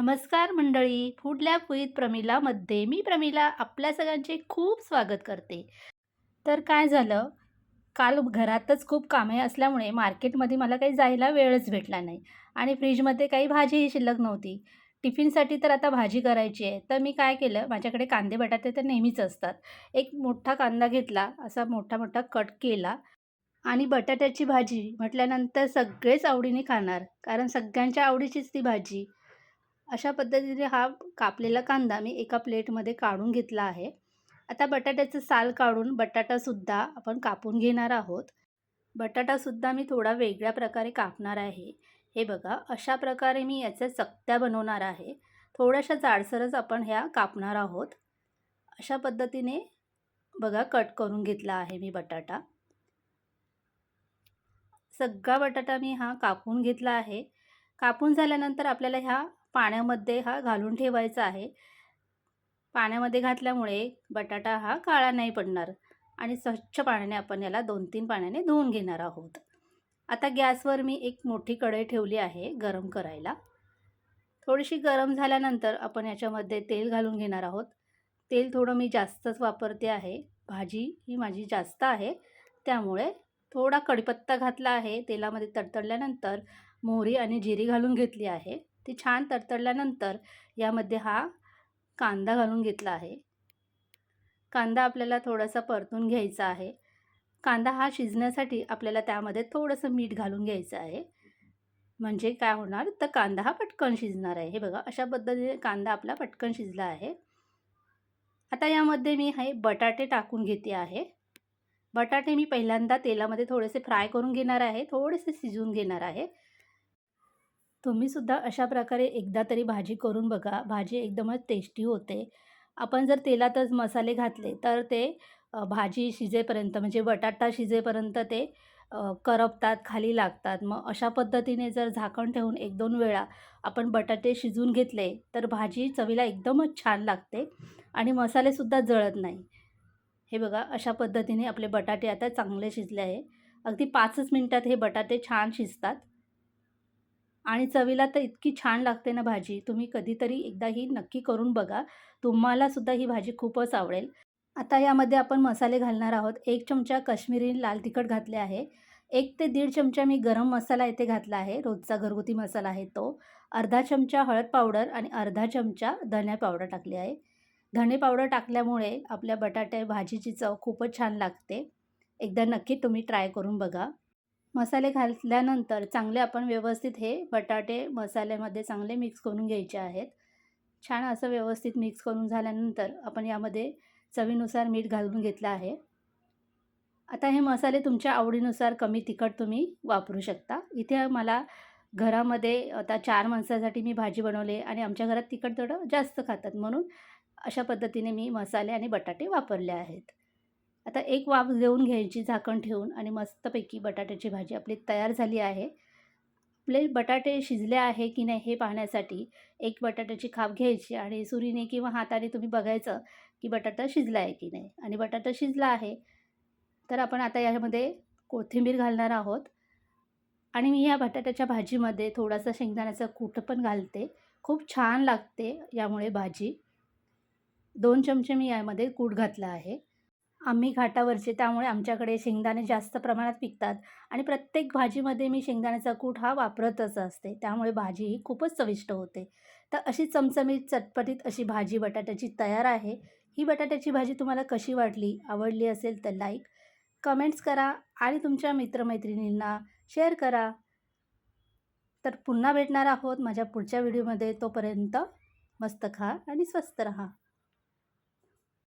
नमस्कार मंडळी food lab with प्रमिलामध्ये मी प्रमिला आपल्या सगळ्यांचे खूप स्वागत करते. तर काय झालं? काल घरातच खूप कामे असल्यामुळे मार्केटमध्ये मला काही जायला वेळच भेटला नाही आणि फ्रीजमध्ये काही भाजीही शिल्लक नव्हती. टिफिनसाठी तर आता भाजी करायची आहे. तर मी काय केलं? माझ्याकडे कांदे बटाटे तर नेहमीच असतात. एक मोठा कांदा घेतला असा मोठा मोठा कट केला आणि बटाट्याची भाजी म्हटल्यानंतर सगळेच आवडीने खाणार. कारण सगळ्यांच्या आवडीचीच ती भाजी. अशा पद्धतीने हा कापलेला कांदा मी एका प्लेटमध्ये काढून घेतला आहे. आता बटाट्याचं साल काढून बटाटासुद्धा आपण कापून घेणार आहोत. बटाटासुद्धा मी थोडा वेगळ्या प्रकारे कापणार आहे. हे बघा अशा प्रकारे मी याच्या चकत्या बनवणार आहे. थोड्याशा जाडसरच आपण ह्या कापणार आहोत. अशा पद्धतीने बघा कट करून घेतला आहे मी बटाटा. सगळा बटाटा मी हा कापून घेतला आहे. कापून झाल्यानंतर आपल्याला ह्या पाण्यामध्ये हा घालून ठेवायचा आहे. पाण्यामध्ये घातल्यामुळे बटाटा हा काळा नाही पडणार आणि स्वच्छ पाण्याने आपण याला दोन तीन पाण्याने धुवून घेणार आहोत. आता गॅसवर मी एक मोठी कढई ठेवली आहे गरम करायला. थोडीशी गरम झाल्यानंतर आपण याच्यामध्ये तेल घालून घेणार आहोत. तेल थोडं मी जास्तच वापरते आहे. भाजी ही माझी जास्त आहे. त्यामुळे थोडा कढीपत्ता घातला आहे. तेलामध्ये तडतडल्यानंतर मोहरी आणि जिरी घालून घेतली आहे. ती छान तडतडल्यानंतर यामध्ये हा कांदा घालून घेतला आहे. कांदा आपल्याला थोडासा परतून घ्यायचा आहे. कांदा हा शिजण्यासाठी आपल्याला त्यामध्ये थोडंसं मीठ घालून घ्यायचं आहे. म्हणजे काय होणार? तर कांदा हा पटकन शिजणार आहे. हे बघा अशा पद्धतीने कांदा आपला पटकन शिजला आहे. आता यामध्ये मी हे बटाटे टाकून घेते आहे. बटाटे मी पहिल्यांदा तेलामध्ये थोडेसे फ्राय करून घेणार आहे. थोडेसे शिजवून घेणार आहे. तुम्हीसुद्धा अशा प्रकारे एकदा तरी भाजी करून बघा. भाजी एकदमच टेस्टी होते. आपण जर तेलातच मसाले घातले तर ते भाजी शिजेपर्यंत म्हणजे बटाटा शिजेपर्यंत ते करपतात खाली लागतात. मग अशा पद्धतीने जर झाकण ठेवून एक दोन वेळा आपण बटाटे शिजून घेतले तर भाजी चवीला एकदमच छान लागते आणि मसालेसुद्धा जळत नाही. हे बघा अशा पद्धतीने आपले बटाटे आता चांगले शिजले आहे. अगदी पाचच मिनटात हे बटाटे छान शिजतात. आणि चवीला तर इतकी छान लागते ना भाजी. तुम्ही कधीतरी एकदा ही नक्की करून बघा. तुम्हालासुद्धा ही भाजी खूपच आवडेल. आता यामध्ये आपण मसाले घालणार आहोत. एक चमचा काश्मीरी लाल तिखट घातले आहे. एक ते दीड चमचा मी गरम मसाला इथे घातला आहे. रोजचा घरगुती मसाला आहे तो. अर्धा चमचा हळद पावडर आणि अर्धा चमचा धण्या पावडर टाकली आहे. धणे पावडर टाकल्यामुळे आपल्या बटाट्या भाजीची चव खूपच छान लागते. एकदा नक्की तुम्ही ट्राय करून बघा. मसाले घातल्यानंतर चांगले आपण व्यवस्थित हे बटाटे मसाल्यामध्ये चांगले मिक्स करून घ्यायचे आहेत. छान असं व्यवस्थित मिक्स करून झाल्यानंतर आपण यामध्ये चवीनुसार मीठ घालून घेतलं आहे. आता हे मसाले तुमच्या आवडीनुसार कमी तिखट तुम्ही वापरू शकता. इथे मला घरामध्ये आता चार माणसासाठी मी भाजी बनवली आणि आमच्या घरात तिखट थोडं जास्त खातात म्हणून अशा पद्धतीने मी मसाले आणि बटाटे वापरले आहेत. आता एक वाफ देऊन घ्यायची झाकण ठेवून आणि मस्तपैकी बटाट्याची भाजी आपली तयार झाली आहे. आपले बटाटे शिजले आहे की नाही हे पाहण्यासाठी एक बटाट्याची खाप घ्यायची आणि सुरीने किंवा हाताने तुम्ही बघायचं की बटाटा शिजला आहे की नाही. आणि बटाटा शिजला आहे तर आपण आता यामध्ये कोथिंबीर घालणार आहोत. आणि मी या बटाट्याच्या भाजीमध्ये थोडासा शेंगदाण्याचं कूट पण घालते. खूप छान लागते यामुळे भाजी. दोन चमचे मी यामध्ये कूट घातला आहे. आम्ही घाटावरचे त्यामुळे आमच्याकडे शेंगदाणे जास्त प्रमाणात पिकतात. आणि प्रत्येक भाजीमध्ये मी शेंगदाण्याचा कूट हा वापरतच असते. त्यामुळे भाजी ही खूपच चविष्ट होते. तर अशी चमचमीत चटपटीत अशी भाजी बटाट्याची तयार आहे. ही बटाट्याची भाजी तुम्हाला कशी वाटली आवडली असेल तर लाईक कमेंट्स करा आणि तुमच्या मित्रमैत्रिणींना शेअर करा. तर पुन्हा भेटणार आहोत माझ्या पुढच्या व्हिडिओमध्ये तोपर्यंत मस्त खा आणि स्वस्त रहा.